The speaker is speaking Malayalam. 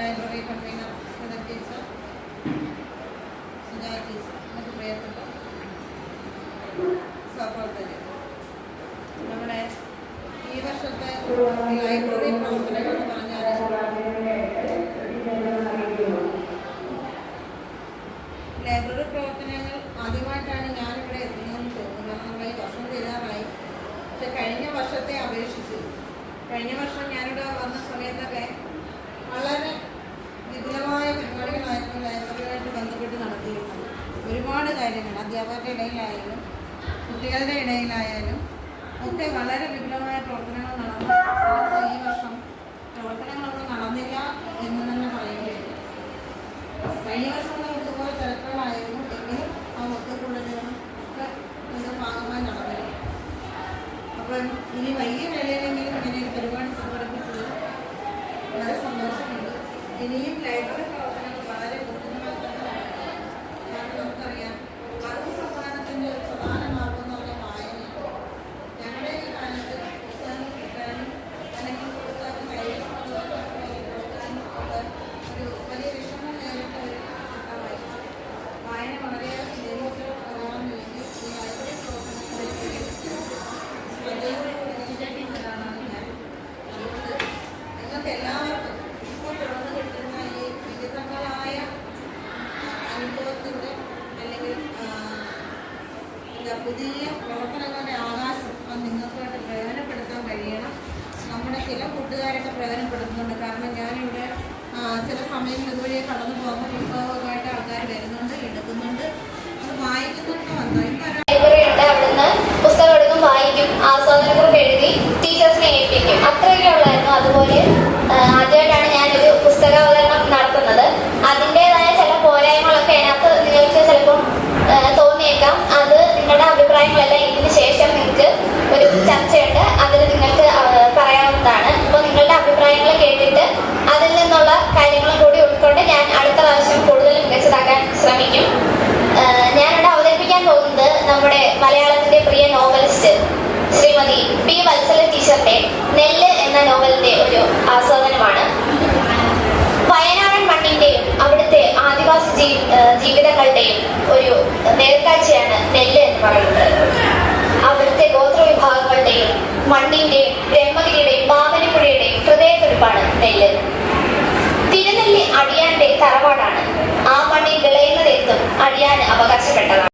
Library convener Sudha teacher Suja teacher മറ്റു പ്രിയപ്പെട്ട സഹപ്രവർത്തകർ നമ്മുടെ ഈ വർഷത്തെ ലൈബ്രറി പ്രവർത്തനങ്ങൾ എന്ന് പറഞ്ഞാൽ ലൈബ്രറി പ്രവർത്തനങ്ങൾ ആദ്യമായിട്ടാണ് ഞാനിവിടെ എത്തുന്നതെന്ന് തോന്നുന്നു. കാരണം നമ്മൾ ഈ വർഷം തീരാറായി പക്ഷെ കഴിഞ്ഞ വർഷത്തെ അപേക്ഷിച്ച് കഴിഞ്ഞ വർഷം ഞാനിവിടെ വന്ന സമയത്തൊക്കെ വളരെ വിപുലമായ പരിപാടികളായിരുന്നു ലൈബ്രറിയുമായിട്ട് ബന്ധപ്പെട്ട് നടത്തിയിരുന്നത്. ഒരുപാട് കാര്യങ്ങൾ അധ്യാപകരുടെ ഇടയിലായാലും കുട്ടികളുടെ ഇടയിലായാലും ഒക്കെ വളരെ വിപുലമായ പ്രവർത്തനങ്ങൾ നടന്നു. ഈ വർഷം പ്രവർത്തനങ്ങളൊന്നും നടന്നില്ല എന്ന് തന്നെ പറയുകയാണ് കഴിഞ്ഞ വർഷം ഇതുപോലെ തിരക്കുകളായിരുന്നു. എല്ലാവർക്കും ഇപ്പോൾ തുറന്നു കിട്ടുന്ന ഈ വിവിധങ്ങളായ അനുഭവത്തിന്റെ അല്ലെങ്കിൽ എന്താ പുതിയ പ്രവർത്തനങ്ങളുടെ ആകാശം അത് നിങ്ങൾക്കായിട്ട് പ്രയോജനപ്പെടുത്താൻ കഴിയണം. നമ്മുടെ ചില കൂട്ടുകാരൊക്കെ പ്രയോജനപ്പെടുത്തുന്നുണ്ട്. കാരണം ഞാനിവിടെ ചില സമയങ്ങളിൽ ഇതുവഴിയെ കടന്നു പോകുമ്പോൾ വിഭവമായിട്ട് ആൾക്കാർ വരുന്നുണ്ട് എടുക്കുന്നുണ്ട്. അത് വായിക്കുന്നുണ്ട് വന്നു. നമ്മുടെ മലയാളത്തിന്റെ പ്രിയ നോവലിസ്റ്റ് ശ്രീമതി പി വത്സല ടീച്ചറിന്റെ നെല്ല് എന്ന നോവലിന്റെ ഒരു ആസ്വാദനമാണ്. വയനാടൻ മണ്ണിന്റെയും അവിടുത്തെ ആദിവാസി ജീ ജീവിതങ്ങളുടെയും ഒരു നേർക്കാഴ്ചയാണ് നെല്ല് എന്ന് പറയുന്നത്. അവിടുത്തെ ഗോത്ര വിഭാഗങ്ങളുടെയും മണ്ണിന്റെയും ബ്രഹ്മഗിരിയുടെയും ബാമനിപ്പുഴയുടെയും ഹൃദയത്തുടിപ്പാണ് നെല്ല്. തിരുനെല്ലി അടിയാന്റെ തറവാടാണ്. ആ മണ്ണിൽ വിളയുന്നതെന്തും അടിയാന് അവകാശപ്പെട്ടതാണ്.